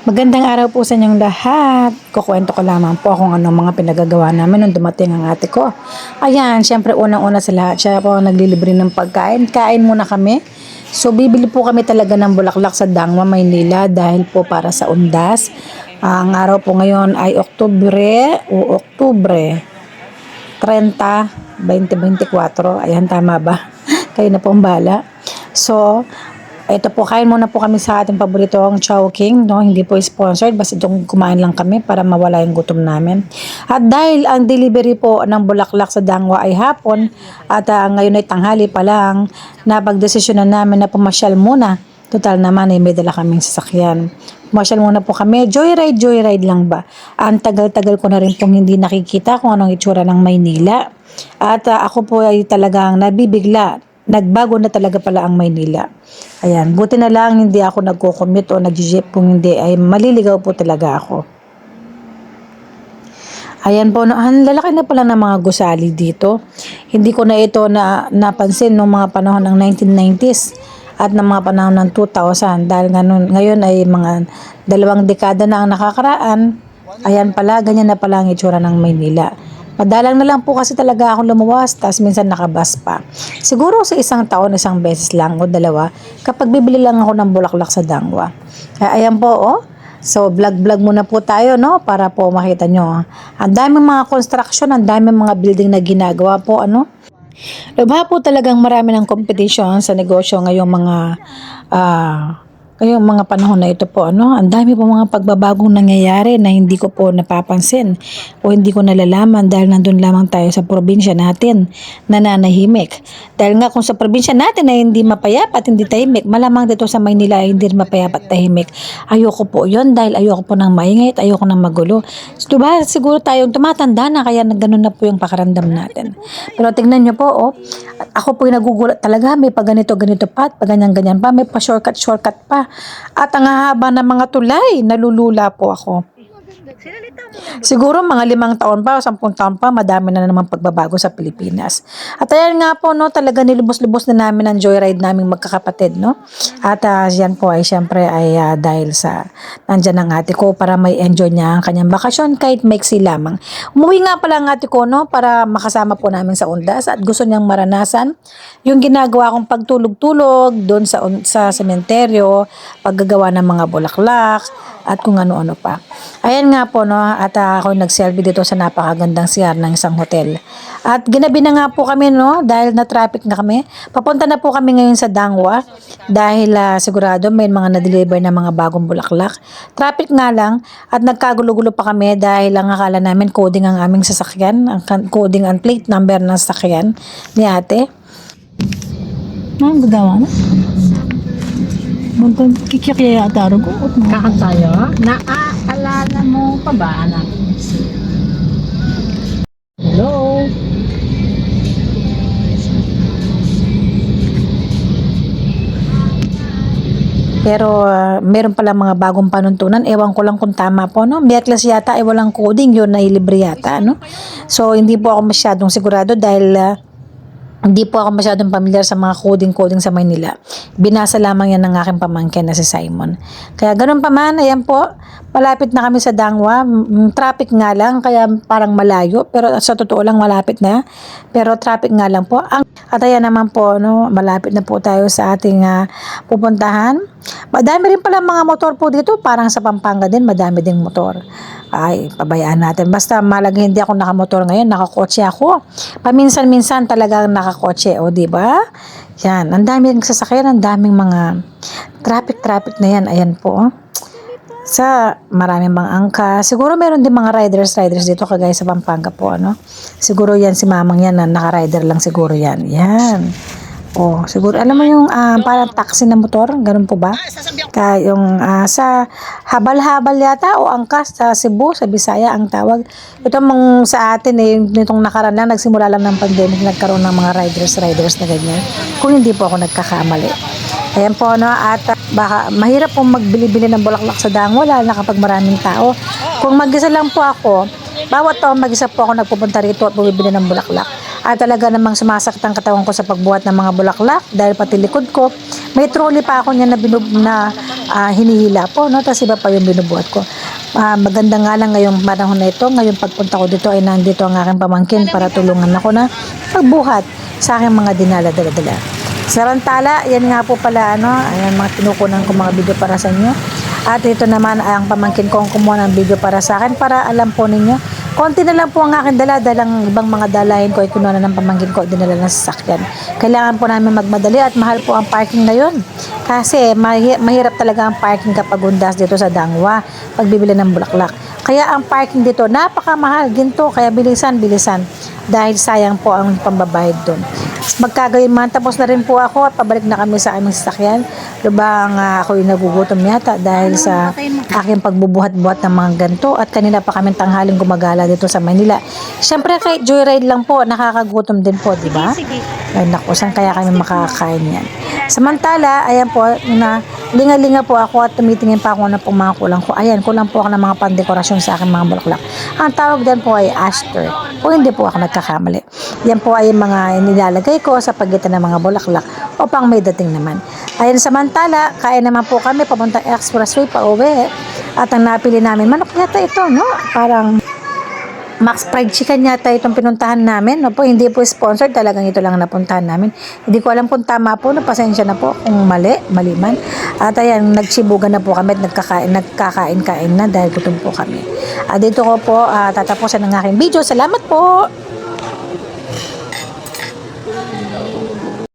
Magandang araw po sa inyong lahat. Kukwento ko lamang po kung anong mga pinagagawa namin nung dumating ang ate ko. Ayan, syempre unang-una sa lahat, siya po naglilibre ng pagkain. Kain muna kami. So, bibili po kami talaga ng bulaklak sa Dangwa, Maynila dahil po para sa undas. Ang araw po ngayon ay Oktubre o Oktubre 30, 2024. Ayan, tama ba? Kayo na po ang bala. So, ito po, kain muna po kami sa ating paboritong Chowking, no? Hindi po sponsored, basta itong kumain lang kami para mawala yung gutom namin. At dahil ang delivery po ng bulaklak sa Dangwa ay hapon, at ah, ngayon ay tanghali pa lang, napagdesisyon na namin na pumasyal muna. Total naman ay may dala kaming sasakyan. Pumasyal muna po kami. Joyride, joyride lang ba? Ang tagal-tagal ko na rin pong hindi nakikita kung anong itsura ng Maynila. At ah, ako po ay talagang nabibigla nagbago na talaga pala ang Maynila. Ayan, buti na lang hindi ako nagko-commute o nag-jeep kung hindi ay maliligaw po talaga ako. Ayan po, ang lalaki na pala ng mga gusali dito. Hindi ko na ito na napansin noong mga panahon ng 1990s at ng mga panahon ng 2000 dahil ngayon, ngayon ay mga dalawang dekada na ang nakakaraan. Ayan pala, ganyan na pala ang itsura ng Maynila. Madalang na lang po kasi talaga ako lumuwas, tapos minsan nakabas pa. Siguro sa isang taon, isang beses lang o dalawa, kapag bibili lang ako ng bulaklak sa Dangwa. Kaya ayan po, oh. So, vlog-vlog muna po tayo, no? Para po makita nyo. Ang daming mga construction, ang daming mga building na ginagawa po, ano? Lubha po talagang marami ng competition sa negosyo ngayong mga ah ngayong mga panahon na ito po ano? Ang dami po mga pagbabagong nangyayari na hindi ko po napapansin o hindi ko nalalaman dahil nandun lamang tayo sa probinsya natin nananahimik. Dahil nga kung sa probinsya natin ay hindi mapayapa at hindi tahimik malamang dito sa Maynila ay hindi rin mapayapa at tahimik. Ayoko po yon dahil ayoko po ng maingay ayoko ng magulo. So, diba? Siguro tayong tumatanda na kaya ganun na po yung pakaramdam natin. Pero tingnan nyo po oh. Ako po yung nagugulat talaga. May pa ganito ganito pa at pa ganyan ganyan pa. May pa shortcut shortcut pa at ang hahaba ng mga tulay nalulula po ako Siguro mga limang taon pa o sampung taon pa, madami na naman pagbabago sa Pilipinas. At ayan nga po, no, talaga nilubos-lubos na namin ang joyride naming magkakapatid, no. At ah, yan po ay syempre ay ah, dahil sa nandyan ang ate ko para may enjoy niya ang kanyang bakasyon kahit maiksi lamang. Umuwi nga pala ang ate ko, no, para makasama po namin sa undas at gusto niyang maranasan yung ginagawa kong pagtulog-tulog doon sa, sa sementeryo, paggagawa ng mga bulaklak, at kung ano-ano pa. Ayan nga po, no, at ah, ako nag-selfie dito sa napakagandang CR ng isang hotel. At ginabi na nga po kami, no, dahil na traffic na kami. Papunta na po kami ngayon sa Dangwa dahil ah, sigurado may mga na-deliver na mga bagong bulaklak. Traffic nga lang at nagkagulo-gulo pa kami dahil ang akala namin coding ang aming sasakyan, ang coding ang plate number ng sasakyan ni ate. Ang gagawa? Magkang kikikiyaya ataro ko. Kakan tayo? Naaalala mo pa ba natin? Hello? Pero ah, meron pala mga bagong panuntunan. Ewan ko lang kung tama po, no? Merklas yata ay walang coding yun na libre yata, no? So, hindi po ako masyadong sigurado dahil ah, hindi po ako masyadong pamilyar sa mga coding-coding sa Maynila. Binasa lamang yan ng aking pamangkin na si Simon. Kaya ganun pa man, ayan po, malapit na kami sa Dangwa. Mm, Traffic nga lang, kaya parang malayo. Pero sa totoo lang, malapit na. Pero traffic nga lang po. Ang, at ayan naman po, no, malapit na po tayo sa ating ah, pupuntahan. Madami rin pala mga motor po dito. Parang sa Pampanga din, madami ding motor. Ay, pabayaan natin. Basta malaga hindi ako nakamotor ngayon, nakakotse ako. Paminsan-minsan talagang nakakotse, o di ba? Yan, ang daming sasakyan, ang daming mga traffic-traffic na yan. Ayan po. oh. Sa maraming mga angka. Siguro meron din mga riders, riders dito kagaya sa Pampanga po, ano? Siguro yan si mamang yan na naka-rider lang siguro yan. Yan. Oh, siguro alam mo yung ah, parang taxi na motor, ganun po ba? Kaya yung ah, sa habal-habal yata o angkas sa Cebu, sa Bisaya ang tawag. Ito mong sa atin eh, nitong nakaraan lang, nagsimula lang ng pandemic, nagkaroon ng mga riders, riders na ganyan. Kung hindi po ako nagkakamali. Ayan po, no, at baka mahirap pong magbili-bili ng bulaklak sa dangwa, lalo na kapag maraming tao. Kung mag-isa lang po ako, bawat taon mag-isa po ako nagpupunta rito at bumibili ng bulaklak. At talaga namang sumasakit ang katawan ko sa pagbuhat ng mga bulaklak dahil pati likod ko. May trolley pa ako niya na, binub, na ah, hinihila po, no? Tapos iba pa yung binubuhat ko. Ah, maganda nga lang ngayong panahon na ito. Ngayon pagpunta ko dito ay nandito ang aking pamangkin para tulungan ako na pagbuhat sa aking mga dinala-dala-dala. Sarantala, yan nga po pala, ano, ayan mga tinukunan ko mga video para sa inyo. At ito naman ang pamangkin ko ang kumuha ng video para sa akin para alam po ninyo. Konti na lang po ang aking dala dahil ang ibang mga dalahin ko ay kinuha na ng pamangkin ko dinala ng sasakyan. Kailangan po namin magmadali at mahal po ang parking ngayon. Kasi mahi- mahirap talaga ang parking kapag undas dito sa Dangwa pagbibili ng bulaklak. Kaya ang parking dito napakamahal, ginto, kaya bilisan, bilisan. Dahil sayang po ang pambabayad doon. Magkagayon man, tapos na rin po ako at pabalik na kami sa aming sasakyan. Lubang uh, ako yung nagugutom yata dahil sa aking pagbubuhat-buhat ng mga ganito at kanina pa kami tanghaling gumagala dito sa Manila. Siyempre kahit joyride lang po, nakakagutom din po, di ba? Ay naku, saan kaya kami makakain yan? Samantala, ayan po, na linga-linga po ako at tumitingin pa ako na pong mga kulang ko. Ayan, kulang po ako ng mga pandekorasyon sa aking mga bulaklak. Ang tawag din po ay aster. O hindi po ako nagkakamali. Yan po ay mga nilalagay ko sa pagitan ng mga bulaklak upang may dating naman. Ayan, samantala, kain naman po kami papuntang expressway pa uwi. At ang napili namin, manok yata ito, no? Parang Max Fried Chicken yata itong pinuntahan namin. No po, hindi po sponsored. Talagang ito lang ang napuntahan namin. Hindi ko alam kung tama po. No, pasensya na po kung mali, mali man. At ayan, nagsibugan na po kami at nagkakain, nagkakain-kain na dahil gutom po kami. At dito ko po ah, tatapusan ang aking video. Salamat po!